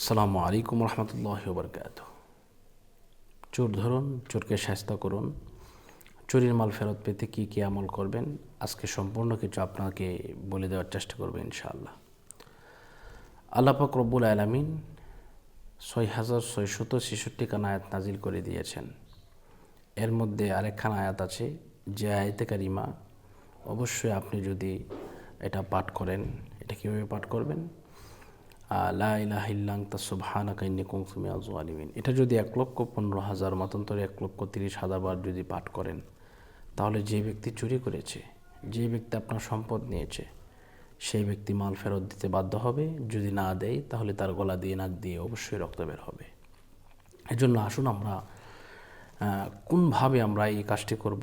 আসসালামু আলাইকুম রহমতুল্লাহ বরকাত চোর ধরুন, চোরকে শাস্তা করুন। চুরির মাল ফেরত পেতে কী কী আমল করবেন? আজকে সম্পূর্ণ কিছু আপনাকে বলে দেওয়ার চেষ্টা করব ইনশাআল্লাহ। আল্লাপাক রব্বুল আলমিন ছয় হাজার ছয়শত ছেষট্টি খান আয়াত নাজিল করে দিয়েছেন। এর মধ্যে আরেকখান আয়াত আছে, যে আয়াতে কারিমা। অবশ্যই আপনি যদি এটা পাঠ করেন, এটা কীভাবে পাঠ করবেন? আলিমিন এটা যদি এক লক্ষ পনেরো হাজার, মতান্তরে এক লক্ষ তিরিশ হাজার বার যদি পাঠ করেন, তাহলে যে ব্যক্তি চুরি করেছে, যে ব্যক্তি আপনার সম্পদ নিয়েছে, সেই ব্যক্তি মাল ফেরত দিতে বাধ্য হবে। যদি না দেয়, তাহলে তার গলা দিয়ে, নাক দিয়ে অবশ্যই রক্ত বের হবে। এজন্য আসুন আমরা কোনভাবে আমরা এই কাজটি করব,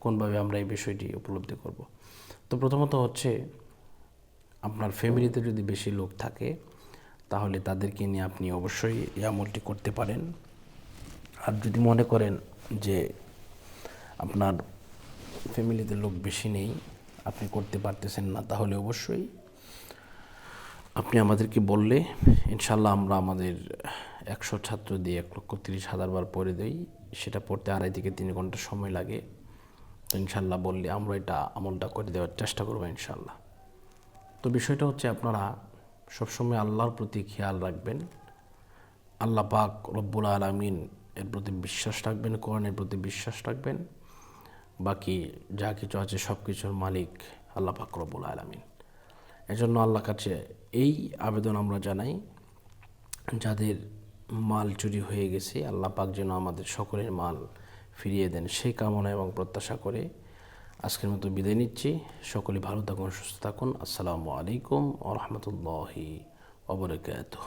কোনভাবে আমরা এই বিষয়টি উপলব্ধি করব। তো প্রথমত হচ্ছে আপনার ফ্যামিলিতে যদি বেশি লোক থাকে, তাহলে তাদেরকে নিয়ে আপনি অবশ্যই এই আমলটি করতে পারেন। আর যদি মনে করেন যে আপনার ফ্যামিলিতে লোক বেশি নেই, আপনি করতে পারতেছেন না, তাহলে অবশ্যই আপনি আমাদেরকে বললে ইনশাল্লাহ আমরা আমাদের একশো ছাত্র দিয়ে এক লক্ষ তিরিশ হাজার বার পড়ে দিই। সেটা পড়তে আড়াই থেকে তিন ঘণ্টা সময় লাগে। তো ইনশাল্লাহ বললে আমরা এটা আমলটা করে দেওয়ার চেষ্টা করব ইনশাল্লাহ তো বিষয়টা হচ্ছে আপনারা সবসময় আল্লাহর প্রতি খেয়াল রাখবেন। আল্লাহ পাক রব্বুল আলমিন এর প্রতি বিশ্বাস রাখবেন, কোরআনের প্রতি বিশ্বাস রাখবেন। বাকি যা কিছু আছে সব কিছুর মালিক আল্লাহ পাক রব্বুল আলমিন। এজন্য আল্লাহ কাছে এই আবেদন আমরা জানাই, যাদের মাল চুরি হয়ে গেছে, আল্লাহ পাক যেন আমাদের সকলের মাল ফিরিয়ে দেন। সেই কামনা এবং প্রত্যাশা করে আজকের মতো বিদায় নিচ্ছি। সকলে ভালো থাকুন সুস্থ থাকুন। আসসালামু আলাইকুম আ রহমতুল্লাহি ওবরাকাতুহ